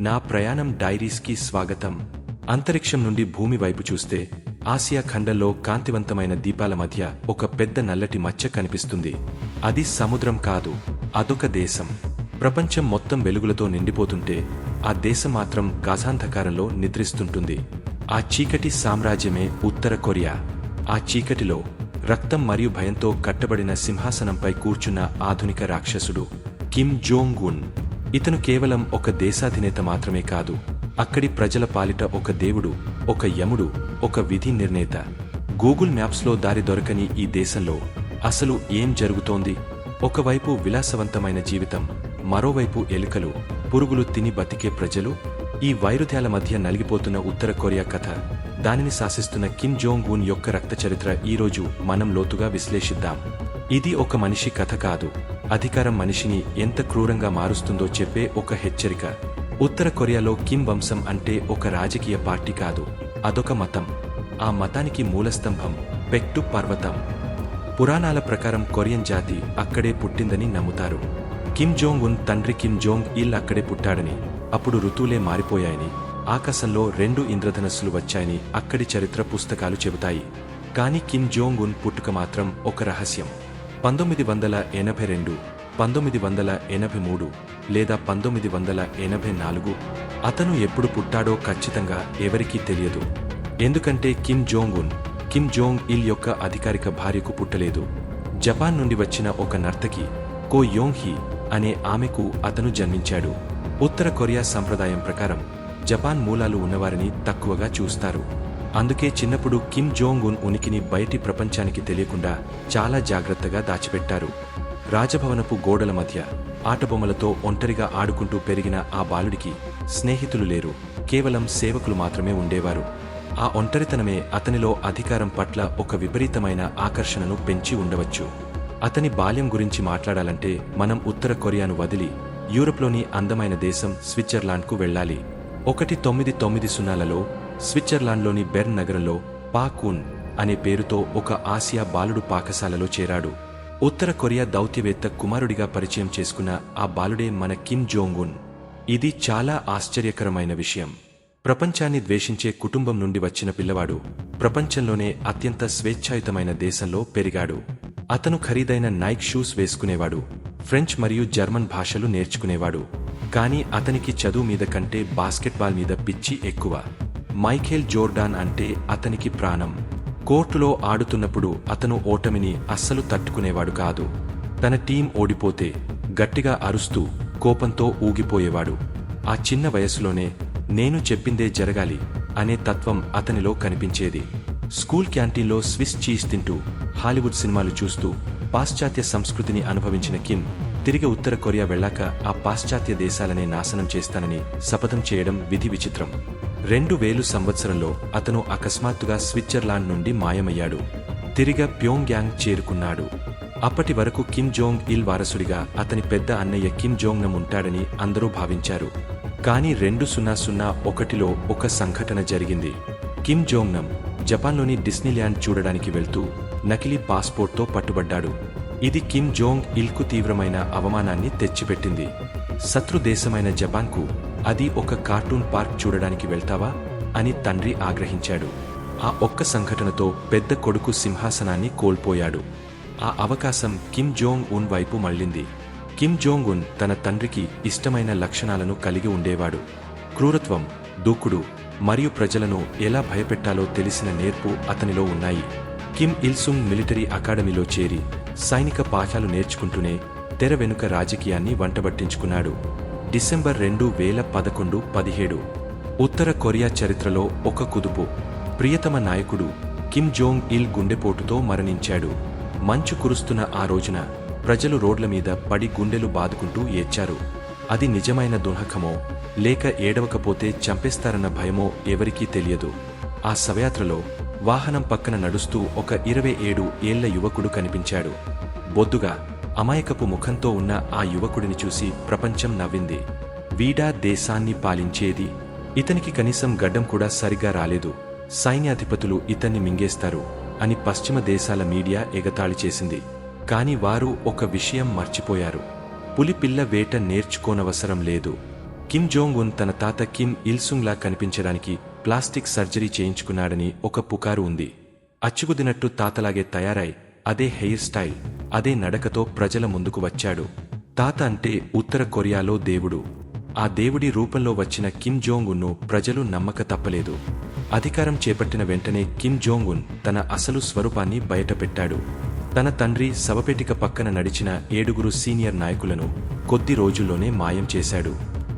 నా ప్రయాణం డైరీస్కి స్వాగతం. అంతరిక్షం నుండి భూమి వైపు చూస్తే ఆసియా ఖండంలో కాంతివంతమైన దీపాల మధ్య ఒక పెద్ద నల్లటి మచ్చ కనిపిస్తుంది. అది సముద్రం కాదు అదొక దేశం. ప్రపంచం మొత్తం వెలుగులతో నిండిపోతుంటే ఆ దేశం మాత్రం గాజాంధకారంలో నిద్రిస్తుంటుంది. ఆ చీకటి సామ్రాజ్యమే ఉత్తర కొరియా. ఆ చీకటిలో రక్తం మరియు భయంతో కట్టబడిన సింహాసనంపై కూర్చున్న ఆధునిక రాక్షసుడు కిమ్ జోంగ్ ఉన్. ఇతను కేవలం ఒక దేశాధినేత మాత్రమే కాదు అక్కడి ప్రజల పాలిట ఒక దేవుడు ఒక యముడు ఒక విధి నిర్ణేత. గూగుల్ మ్యాప్స్లో దారి దొరకని ఈ దేశంలో అసలు ఏం జరుగుతోంది? ఒకవైపు విలాసవంతమైన జీవితం మరోవైపు ఎలుకలు పురుగులు తిని బతికే ప్రజలు ఈ వైరుధ్యాల మధ్య నలిగిపోతున్న ఉత్తర కొరియా కథ. దానిని శాసిస్తున్న కిమ్ జోంగ్ ఉన్ యొక్క రక్త చరిత్ర ఈరోజు మనం లోతుగా విశ్లేషిద్దాం. ఇది ఒక మనిషి కథ కాదు. అధికారం మనిషిని ఎంత క్రూరంగా మారుస్తుందో చెప్పే ఒక హెచ్చరిక. ఉత్తర కొరియాలో కిమ్ వంశం అంటే ఒక రాజకీయ పార్టీ కాదు. అదొక మతం. ఆ మతానికి మూలస్తంభం పెక్టు పర్వతం. పురాణాల ప్రకారం కొరియన్ జాతి అక్కడే పుట్టిందని నమ్ముతారు. కిమ్ జోంగ్ ఉన్ తండ్రి కిమ్ జోంగ్ ఇల్ అక్కడే పుట్టాడని అప్పుడు ఋతువులే మారిపోయాయని ఆకాశంలో రెండు ఇంద్రధనస్సులు వచ్చాయని అక్కడి చరిత్ర పుస్తకాలు చెబుతాయి. కానీ కిమ్ జోంగ్ ఉన్ పుట్టుక మాత్రం ఒక రహస్యం. పంతొమ్మిది వందల ఎనభై రెండు పంతొమ్మిది వందల ఎనభై మూడు లేదా పంతొమ్మిది వందల ఎనభై నాలుగు అతను ఎప్పుడు పుట్టాడో ఖచ్చితంగా ఎవరికీ తెలియదు. ఎందుకంటే Kim Jong Un Kim Jong Il యొక్క అధికారిక భార్యకు పుట్టలేదు. జపాన్ నుండి వచ్చిన ఒక నర్తకి కో యోంగ్ హీ అనే ఆమెకు అతను జన్మించాడు. ఉత్తర కొరియా సంప్రదాయం ప్రకారం జపాన్ మూలాలు ఉన్నవారిని తక్కువగా చూస్తారు. అందుకే చిన్నప్పుడు కిమ్ జోంగ్ ఉన్ ఉనికిని బయటి ప్రపంచానికి తెలియకుండా చాలా జాగ్రత్తగా దాచిపెట్టారు. రాజభవనపు గోడల మధ్య ఆటబొమ్మలతో ఒంటరిగా ఆడుకుంటూ పెరిగిన ఆ బాలుడికి స్నేహితులు లేరు. కేవలం సేవకులు మాత్రమే ఉండేవారు. ఆ ఒంటరితనమే అతనిలో అధికారం పట్ల ఒక విపరీతమైన ఆకర్షణను పెంచి ఉండవచ్చు. అతని బాల్యం గురించి మాట్లాడాలంటే మనం ఉత్తర కొరియాను వదిలి యూరప్లోని అందమైన దేశం స్విట్జర్లాండ్కు వెళ్ళాలి. ఒకటి తొమ్మిది తొమ్మిది సున్నాలలో స్విట్జర్లాండ్లోని బెర్న్ నగరంలో పాకూన్ అనే పేరుతో ఒక ఆసియా బాలుడు పాకశాలలో చేరాడు. ఉత్తర కొరియా దౌత్యవేత్త కుమారుడిగా పరిచయం చేసుకున్న ఆ బాలుడే మన కిమ్ జోంగున్ ఇది చాలా ఆశ్చర్యకరమైన విషయం. ప్రపంచాన్ని ద్వేషించే కుటుంబం నుండి వచ్చిన పిల్లవాడు ప్రపంచంలోనే అత్యంత స్వేచ్ఛాయుతమైన దేశంలో పెరిగాడు. అతను ఖరీదైన నైక్ షూస్ వేసుకునేవాడు ఫ్రెంచ్ మరియు జర్మన్ భాషలు నేర్చుకునేవాడు. కానీ అతనికి చదువు మీద కంటే బాస్కెట్బాల్ మీద పిచ్చి ఎక్కువ. మైఖేల్ జోర్డాన్ అంటే అతనికి ప్రాణం. కోర్టులో ఆడుతున్నప్పుడు అతను ఓటమిని అస్సలు తట్టుకునేవాడు కాదు. తన టీం ఓడిపోతే గట్టిగా అరుస్తూ కోపంతో ఊగిపోయేవాడు. ఆ చిన్న వయసులోనే నేను చెప్పిందే జరగాలి అనే తత్వం అతనిలో కనిపించేది. స్కూల్ క్యాంటీన్లో స్విస్ చీజ్ తింటూ హాలీవుడ్ సినిమాలు చూస్తూ పాశ్చాత్య సంస్కృతిని అనుభవించిన కిమ్ తిరిగి ఉత్తర కొరియా వెళ్ళాక ఆ పాశ్చాత్య దేశాలనే నాశనం చేస్తానని శపథం చేయడం విధి విచిత్రం. రెండు వేలు సంవత్సరంలో అతను అకస్మాత్తుగా స్విట్జర్లాండ్ నుండి మాయమయ్యాడు. తిరిగా ప్యోంగ్యాంగ్ చేరుకున్నాడు. అప్పటి వరకు కిమ్ జోంగ్ ఇల్ వారసుడిగా అతని పెద్ద అన్నయ్య కిమ్ జోంగ్నం ఉంటాడని అందరూ భావించారు. కానీ రెండు సున్నా సున్నా ఒకటిలో ఒక సంఘటన జరిగింది. కిమ్ జోంగ్నమ్ జపాన్లోని డిస్నీల్యాండ్ చూడడానికి వెళ్తూ నకిలీ పాస్పోర్ట్తో పట్టుబడ్డాడు. ఇది కిమ్ జోంగ్ ఇల్కు తీవ్రమైన అవమానాన్ని తెచ్చిపెట్టింది. శత్రు దేశమైన జపాన్కు అది ఒక కార్టూన్ పార్క్ చూడడానికి వెళ్తావా అని తండ్రి ఆగ్రహించాడు. ఆ ఒక్క సంఘటనతో పెద్ద కొడుకు సింహాసనాన్ని కోల్పోయాడు. ఆ అవకాశం కిమ్ జోంగ్ ఉన్ వైపు మళ్ళింది. కిమ్ జోంగ్ ఉన్ తన తండ్రికి ఇష్టమైన లక్షణాలను కలిగి ఉండేవాడు. క్రూరత్వం దూకుడు మరియు ప్రజలను ఎలా భయపెట్టాలో తెలిసిన నేర్పు అతనిలో ఉన్నాయి. కిమ్ ఇల్సుంగ్ మిలిటరీ అకాడమీలో చేరి సైనిక పాఠాలు నేర్చుకుంటూనే తెర వెనుక రాజకీయాన్ని వంటబట్టించుకున్నాడు. డిసెంబర్ రెండు వేల పదకొండు పదిహేడు. ఉత్తర కొరియా చరిత్రలో ఒక కుదుపు. ప్రియతమ నాయకుడు కిమ్ జోంగ్ ఇల్ గుండెపోటుతో మరణించాడు. మంచు కురుస్తున్న ఆ రోజున ప్రజలు రోడ్ల మీద పడి గుండెలు బాదుకుంటూ ఏడ్చారు. అది నిజమైన దునహకమో లేక ఏడవకపోతే చంపేస్తారన్న భయమో ఎవరికీ తెలియదు. ఆ శవయాత్రలో వాహనం పక్కన నడుస్తూ ఒక ఇరవై ఏడు ఏళ్ళ యువకుడు కనిపించాడు. బొద్దుగా అమాయకపు ముఖంతో ఉన్న ఆ యువకుడిని చూసి ప్రపంచం నవ్వింది. వీడా దేశాన్ని పాలించేది. ఇతనికి కనీసం గడ్డం కూడా సరిగా రాలేదు. సైన్యాధిపతులు ఇతన్ని మింగేస్తారు అని పశ్చిమ దేశాల మీడియా ఎగతాళి చేసింది. కాని వారు ఒక విషయం మర్చిపోయారు. పులిపిల్ల వేట నేర్చుకోనవసరం లేదు. కిమ్ జోంగ్ ఉన్ తన తాత కిమ్ ఇల్సుంగ్లా కనిపించడానికి ప్లాస్టిక్ సర్జరీ చేయించుకున్నాడని ఒక పుకారు ఉంది. అచ్చుకుదినట్టు తాతలాగే తయారై అదే హెయిర్ స్టైల్. అదే నడకతో ప్రజల ముందుకు వచ్చాడు. తాత అంటే ఉత్తర కొరియాలో దేవుడు. ఆ దేవుడి రూపంలో వచ్చిన కిమ్ జోంగ్ ఉన్ను ప్రజలు నమ్మక తప్పలేదు. అధికారం చేపట్టిన వెంటనే కిమ్ జోంగ్ ఉన్ తన అసలు స్వరూపాన్ని బయటపెట్టాడు. తన తండ్రి శవపేటిక పక్కన నడిచిన ఏడుగురు సీనియర్ నాయకులను కొద్ది రోజుల్లోనే మాయం చేశాడు.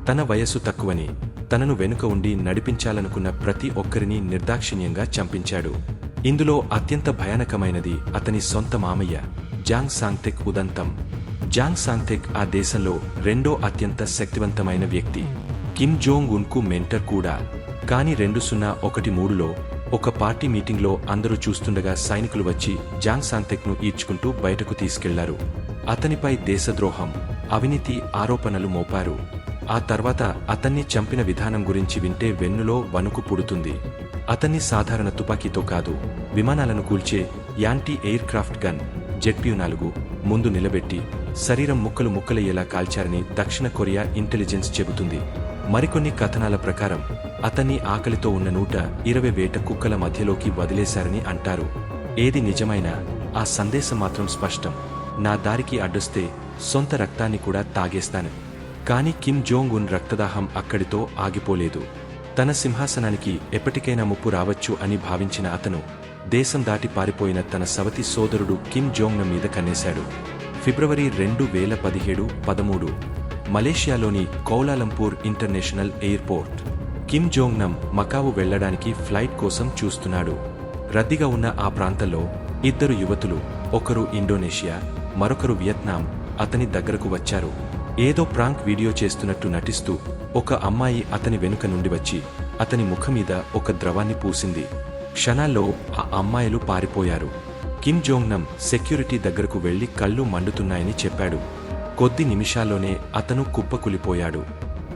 తన వయస్సు తక్కువని తనను వెనుక ఉండి నడిపించాలనుకున్న ప్రతి ఒక్కరిని నిర్దాక్షిణ్యంగా చంపించాడు. ఇందులో అత్యంత భయానకమైనది అతని సొంత మామయ్య. జాంగ్ సాంగ్థెక్ ఉదంతం. జాంగ్ సాంగ్థెక్ ఆ దేశంలో రెండో అత్యంత శక్తివంతమైన వ్యక్తి. కిమ్ జోంగ్ ఉన్కు మెంటర్ కూడా. కానీ రెండు సున్నా ఒకటి మూడులో ఒక పార్టీ మీటింగ్లో అందరూ చూస్తుండగా సైనికులు వచ్చి జాంగ్ సాంగ్తెక్ను ఈడ్చుకుంటూ బయటకు తీసుకెళ్ళారు. అతనిపై దేశద్రోహం అవినీతి ఆరోపణలు మోపారు. ఆ తర్వాత అతన్ని చంపిన విధానం గురించి వింటే వెన్నులో వణుకు పుడుతుంది. అతన్ని సాధారణ తుపాకీతో కాదు విమానాలను కూల్చే anti aircraft gun ZP నాలుగు ముందు నిలబెట్టి శరీరం ముక్కలు ముక్కలయ్యేలా కాల్చారని దక్షిణ కొరియా ఇంటెలిజెన్స్ చెబుతుంది. మరికొన్ని కథనాల ప్రకారం అతన్ని ఆకలితో ఉన్న నూట ఇరవై వేట కుక్కల మధ్యలోకి వదిలేశారని అంటారు. ఏది నిజమైనా ఆ సందేశం మాత్రం స్పష్టం. నా దారికి అడ్డొస్తే సొంత రక్తాన్ని కూడా తాగేస్తాను. కానీ కిమ్ జోంగ్ ఉన్ రక్తదాహం అక్కడితో ఆగిపోలేదు. తన సింహాసనానికి ఎప్పటికైనా ముప్పు రావచ్చు అని భావించిన అతను దేశం దాటి పారిపోయిన తన సవతి సోదరుడు కిమ్ జోంగ్న మీద కన్నేశాడు. ఫిబ్రవరి రెండు వేల పదిహేడు పదమూడు మలేషియాలోని Kuala Lumpur international airport. Kim Jong Nam Macau వెళ్ళడానికి ఫ్లైట్ కోసం చూస్తున్నాడు. రద్దీగా ఉన్న ఆ ప్రాంతంలో ఇద్దరు యువతులు ఒకరు ఇండోనేషియా మరొకరు వియత్నాం అతని దగ్గరకు వచ్చారు. ఏదో ప్రాంక్ వీడియో చేస్తున్నట్టు నటిస్తూ ఒక అమ్మాయి అతని వెనుక నుండి వచ్చి అతని ముఖమీద ఒక ద్రవాన్ని పూసింది. క్షణాల్లో ఆ అమ్మాయిలు పారిపోయారు. కిమ్ జోంగ్నం సెక్యూరిటీ దగ్గరకు వెళ్ళి కళ్ళు మండుతున్నాయని చెప్పాడు. కొద్ది నిమిషాల్లోనే అతను కుప్పకులిపోయాడు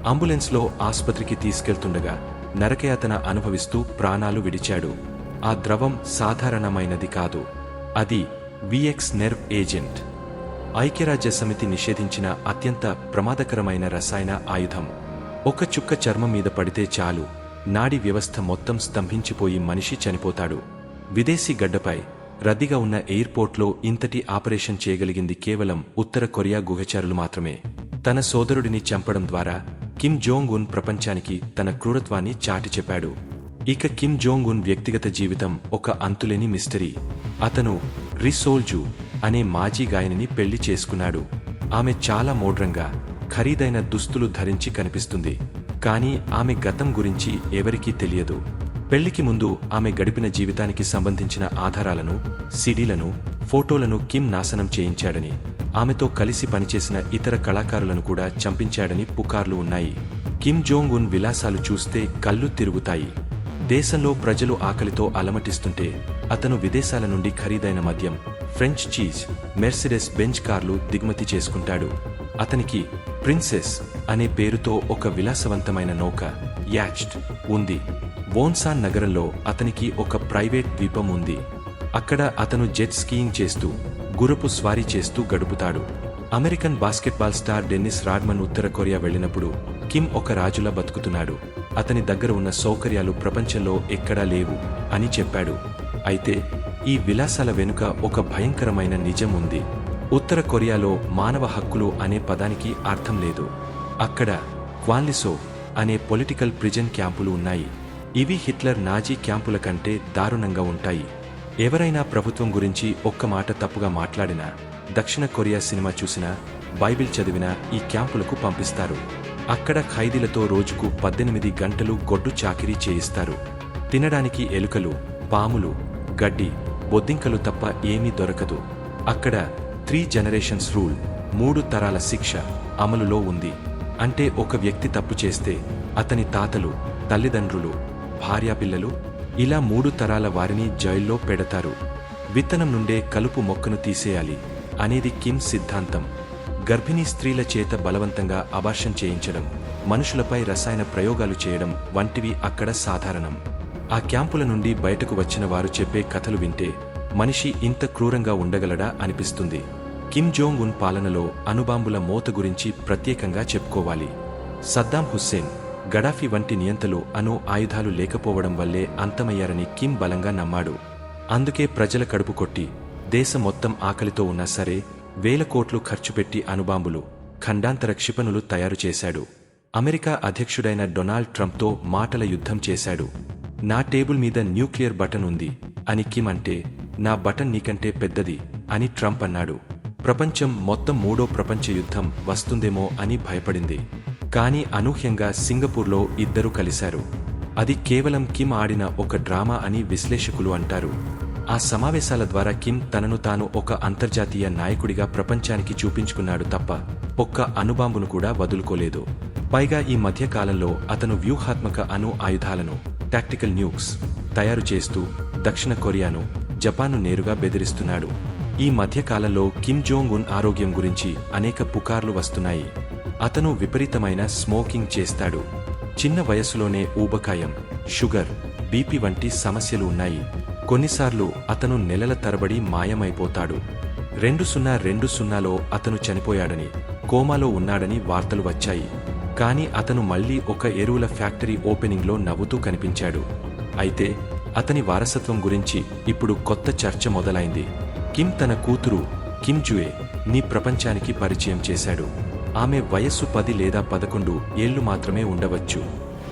అంబులెన్స్లో ఆస్పత్రికి తీసుకెళ్తుండగా నరకయాతన అనుభవిస్తూ ప్రాణాలు విడిచాడు. ఆ ద్రవం సాధారణమైనది కాదు. అది విఎక్స్ నెర్వ్ ఏజెంట్. ఐక్యరాజ్య సమితి నిషేధించిన అత్యంత ప్రమాదకరమైన రసాయన ఆయుధం. ఒక చుక్క చర్మం మీద పడితే చాలు. నాడి వ్యవస్థ మొత్తం స్తంభించిపోయి మనిషి చనిపోతాడు. విదేశీ గడ్డపై రద్దీగా ఉన్న ఎయిర్పోర్ట్లో ఇంతటి ఆపరేషన్ చేయగలిగింది కేవలం ఉత్తర కొరియా గుహచారులు మాత్రమే. తన సోదరుడిని చంపడం ద్వారా కిమ్ జోంగ్ ఉన్ ప్రపంచానికి తన క్రూరత్వాన్ని చాటి చెప్పాడు. ఇక కిమ్ జోంగ్ ఉన్ వ్యక్తిగత జీవితం ఒక అంతులేని మిస్టరీ. అతను రిసోల్జు అనే మాజీ గాయనిని పెళ్ళి చేసుకున్నాడు. ఆమె చాలా మోడ్రంగా ఖరీదైన దుస్తులు ధరించి కనిపిస్తుంది. కానీ ఆమె గతం గురించి ఎవరికీ తెలియదు. పెళ్ళికి ముందు ఆమె గడిపిన జీవితానికి సంబంధించిన ఆధారాలను సిడీలను ఫోటోలను కిమ్ నాశనం చేయించాడని ఆమెతో కలిసి పనిచేసిన ఇతర కళాకారులను కూడా చంపించాడని పుకార్లు ఉన్నాయి. కిమ్ జోంగ్ ఉన్ విలాసాలు చూస్తే కళ్ళు తిరుగుతాయి. దేశంలో ప్రజలు ఆకలితో అలమటిస్తుంటే అతను విదేశాల నుండి ఖరీదైన మద్యం ఫ్రెంచ్ చీజ్ మెర్సిడెస్ బెంచ్ కార్లు దిగుమతి చేసుకుంటాడు. అతనికి ప్రిన్సెస్ అనే పేరుతో ఒక విలాసవంతమైన నౌక యాచ్డ్ ఉంది. వోన్సాన్ నగరంలో అతనికి ఒక ప్రైవేట్ ద్వీపం ఉంది. అక్కడ అతను జెట్ స్కీయింగ్ చేస్తూ గురపు స్వారీ చేస్తూ గడుపుతాడు. American basketball star Dennis Rodman ఉత్తర కొరియా వెళ్ళినప్పుడు కిమ్ ఒక రాజులా బతుకుతున్నాడు. అతని దగ్గర ఉన్న సౌకర్యాలు ప్రపంచంలో ఎక్కడా లేవు అని చెప్పాడు. అయితే ఈ విలాసాల వెనుక ఒక భయంకరమైన నిజం ఉంది. ఉత్తర కొరియాలో మానవ హక్కులు అనే పదానికి అర్థం లేదు. అక్కడ క్వాన్లిసో అనే పొలిటికల్ ప్రిజన్ క్యాంపులు ఉన్నాయి. ఇవి హిట్లర్ నాజీ క్యాంపుల కంటే దారుణంగా ఉంటాయి. ఎవరైనా ప్రభుత్వం గురించి ఒక్క మాట తప్పుగా మాట్లాడినా దక్షిణ కొరియా సినిమా చూసినా బైబిల్ చదివినా ఈ క్యాంపులకు పంపిస్తారు. అక్కడ ఖైదీలతో రోజుకు పద్దెనిమిది గంటలు గొడ్డు చాకిరీ చేయిస్తారు. తినడానికి ఎలుకలు పాములు గడ్డి బొద్దింకలు తప్ప ఏమీ దొరకదు. అక్కడ త్రీ జనరేషన్స్ రూల్ మూడు తరాల శిక్ష అమలులో ఉంది. అంటే ఒక వ్యక్తి తప్పు చేస్తే అతని తాతలు తల్లిదండ్రులు భార్యాపిల్లలు ఇలా మూడు తరాల వారిని జైల్లో పెడతారు. విత్తనం నుండే కలుపు మొక్కను తీసేయాలి అనేది కిమ్ సిద్ధాంతం. గర్భిణీ స్త్రీల చేత బలవంతంగా అబార్షన్ చేయించడం మనుషులపై రసాయన ప్రయోగాలు చేయడం వంటివి అక్కడ సాధారణం. ఆ క్యాంపుల నుండి బయటకు వచ్చిన వారు చెప్పే కథలు వింటే మనిషి ఇంత క్రూరంగా ఉండగలడా అనిపిస్తుంది. కిమ్ జోంగ్ ఉన్ పాలనలో అణుబాంబుల మోత గురించి ప్రత్యేకంగా చెప్పుకోవాలి. సద్దాం హుస్సేన్ గడాఫీ వంటి నియంతలు అణు ఆయుధాలు లేకపోవడం వల్లే అంతమయ్యారని కిమ్ బలంగా నమ్మాడు. అందుకే ప్రజల కడుపు కొట్టి దేశం మొత్తం ఆకలితో ఉన్నా సరే వేల కోట్లు ఖర్చుపెట్టి అణుబాంబులు ఖండాంతర క్షిపణులు తయారు చేశాడు. అమెరికా అధ్యక్షుడైన డొనాల్డ్ ట్రంప్తో మాటల యుద్ధం చేశాడు. నా టేబుల్ మీద న్యూక్లియర్ బటన్ ఉంది. అని కిమ్ అంటే నా బటన్ నీకంటే పెద్దది అని ట్రంప్ అన్నాడు. ప్రపంచం మొత్తం మూడో ప్రపంచ యుద్ధం వస్తుందేమో అని భయపడింది. కానీ అనూహ్యంగా సింగపూర్లో ఇద్దరు కలిశారు. అది కేవలం కిమ్ ఆడిన ఒక డ్రామా అని విశ్లేషకులు అంటారు. ఆ సమావేశాల ద్వారా కిమ్ తనను తాను ఒక అంతర్జాతీయ నాయకుడిగా ప్రపంచానికి చూపించుకున్నాడు తప్ప ఒక్క అణుబాంబును కూడా వదులుకోలేదు. పైగా ఈ మధ్య కాలంలో అతను వ్యూహాత్మక అణు ఆయుధాలను టాక్టికల్ న్యూక్స్ తయారు చేస్తూ దక్షిణ కొరియాను జపాన్ను నేరుగా బెదిరిస్తున్నాడు. ఈ మధ్య కాలంలో కిమ్ జోంగ్ ఉన్ ఆరోగ్యం గురించి అనేక పుకార్లు వస్తున్నాయి. అతను విపరీతమైన స్మోకింగ్ చేస్తాడు. చిన్న వయసులోనే ఊబకాయం షుగర్ బీపీ వంటి సమస్యలు ఉన్నాయి. కొన్నిసార్లు అతను నెలల తరబడి మాయమైపోతాడు. రెండు సున్నా రెండు సున్నాలో అతను చనిపోయాడని కోమాలో ఉన్నాడని వార్తలు వచ్చాయి. కానీ అతను మళ్ళీ ఒక ఎరువుల ఫ్యాక్టరీ ఓపెనింగ్లో నవ్వుతూ కనిపించాడు. అయితే అతని వారసత్వం గురించి ఇప్పుడు కొత్త చర్చ మొదలైంది. కిమ్ తన కూతురు కిమ్ జుయే నీ ప్రపంచానికి పరిచయం చేశాడు. ఆమె వయస్సు పది లేదా పదకొండు ఏళ్ళు మాత్రమే ఉండవచ్చు.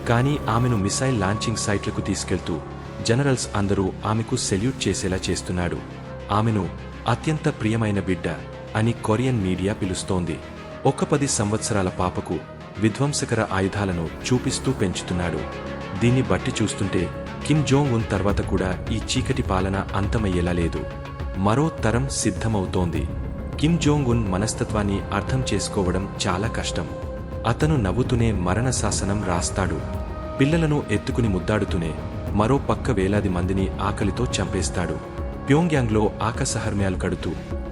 కానీ ఆమెను మిసైల్ లాంచింగ్ సైట్లకు తీసుకెళ్తూ జనరల్స్ అందరూ ఆమెకు సెల్యూట్ చేసేలా చేస్తున్నాడు. ఆమెను అత్యంత ప్రియమైన బిడ్డ అని కొరియన్ మీడియా పిలుస్తోంది. ఒక పది సంవత్సరాల పాపకు విధ్వంసకర ఆయుధాలను చూపిస్తూ పెంచుతున్నాడు. దీన్ని బట్టి చూస్తుంటే కిమ్ జోంగ్ ఉన్ తర్వాత కూడా ఈ చీకటి పాలన అంతమయ్యేలా లేదు. మరో తరం సిద్ధమవుతోంది. కిమ్ జోంగ్ ఉన్ మనస్తత్వాన్ని అర్థం చేసుకోవడం చాలా కష్టం. అతను నవ్వుతూనే మరణ శాసనం రాస్తాడు. పిల్లలను ఎత్తుకుని ముద్దాడుతూనే మరో పక్క వేలాది మందిని ఆకలితో చంపేస్తాడు. ప్యోంగ్యాంగ్లో ఆకాశహర్మ్యాలు కడుతూ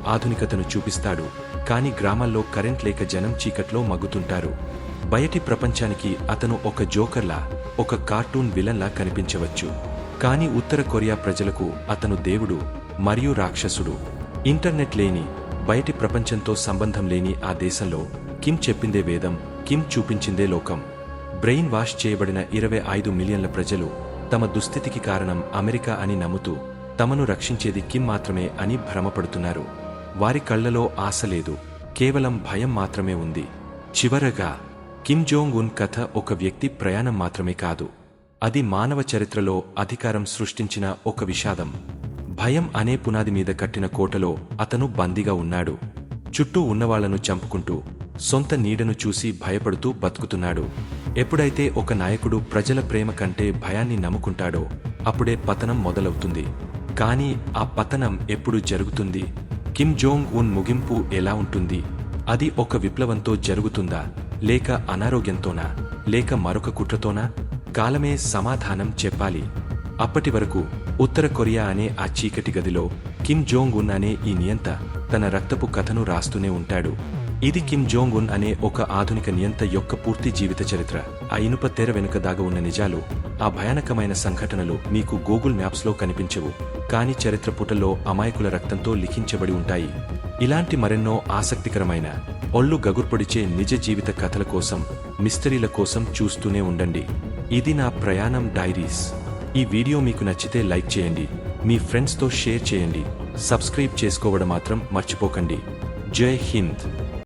ఆధునికతను చూపిస్తాడు. కాని గ్రామాల్లో కరెంట్ లేక జనం చీకట్లో మగ్గుతుంటారు. బయటి ప్రపంచానికి అతను ఒక జోకర్లా ఒక కార్టూన్ విలన్లా కనిపించవచ్చు. కాని ఉత్తర కొరియా ప్రజలకు అతను దేవుడు మరియు రాక్షసుడు. ఇంటర్నెట్ లేని బయటి ప్రపంచంతో సంబంధం లేని ఆ దేశంలో కిమ్ చెప్పిందే వేదం కిమ్ చూపించిందే లోకం. బ్రెయిన్ వాష్ చేయబడిన ఇరవై ఐదు మిలియన్ల ప్రజలు తమ దుస్థితికి కారణం అమెరికా అని నమ్ముతూ తమను రక్షించేది కిమ్ మాత్రమే అని భ్రమపడుతున్నారు. వారి కళ్ళలో ఆశ లేదు కేవలం భయం మాత్రమే ఉంది. చివరగా కిమ్ జోంగ్ ఉన్ కథ ఒక వ్యక్తి ప్రయాణం మాత్రమే కాదు అది మానవ చరిత్రలో అధికారం సృష్టించిన ఒక విషాదం. భయం అనే పునాది మీద కట్టిన కోటలో అతను బందీగా ఉన్నాడు. చుట్టూ ఉన్నవాళ్ళను చంపుకుంటూ సొంత నీడను చూసి భయపడుతూ బతుకుతున్నాడు. ఎప్పుడైతే ఒక నాయకుడు ప్రజల ప్రేమ కంటే భయాన్ని నమ్ముకుంటాడో అప్పుడే పతనం మొదలవుతుంది. కానీ ఆ పతనం ఎప్పుడు జరుగుతుంది? కిమ్ జోంగ్ ఉన్ ముగింపు ఎలా ఉంటుంది? అది ఒక విప్లవంతో జరుగుతుందా? లేక అనారోగ్యంతోనా? లేక మరొక కుట్రతోనా? కాలమే సమాధానం చెప్పాలి. అప్పటి వరకు ఉత్తర కొరియా అనే ఆ చీకటి గదిలో కిమ్ జోంగ్ ఉన్ అనే ఈ నియంత తన రక్తపు కథను రాస్తూనే ఉంటాడు. ఇది కిమ్ జోంగ్ ఉన్ అనే ఒక ఆధునిక నియంత యొక్క పూర్తి జీవిత చరిత్ర. ఆ ఇనుప తెర వెనుక దాగ ఉన్న నిజాలు ఆ భయానకమైన సంఘటనలు మీకు గూగుల్ మ్యాప్స్లో కనిపించవు కానీ చరిత్ర పుటల్లో అమాయకుల రక్తంతో లిఖించబడి ఉంటాయి. ఇలాంటి మరెన్నో ఆసక్తికరమైన ఒళ్ళు గగుర్పొడిచే నిజ జీవిత కథల కోసం మిస్టరీల కోసం చూస్తూనే ఉండండి. ఇది నా ప్రయాణం డైరీస్. ఈ వీడియో మీకు నచ్చితే లైక్ చేయండి మీ ఫ్రెండ్స్తో షేర్ చేయండి సబ్స్క్రైబ్ చేసుకోవడం మాత్రం మర్చిపోకండి. జై హింద్!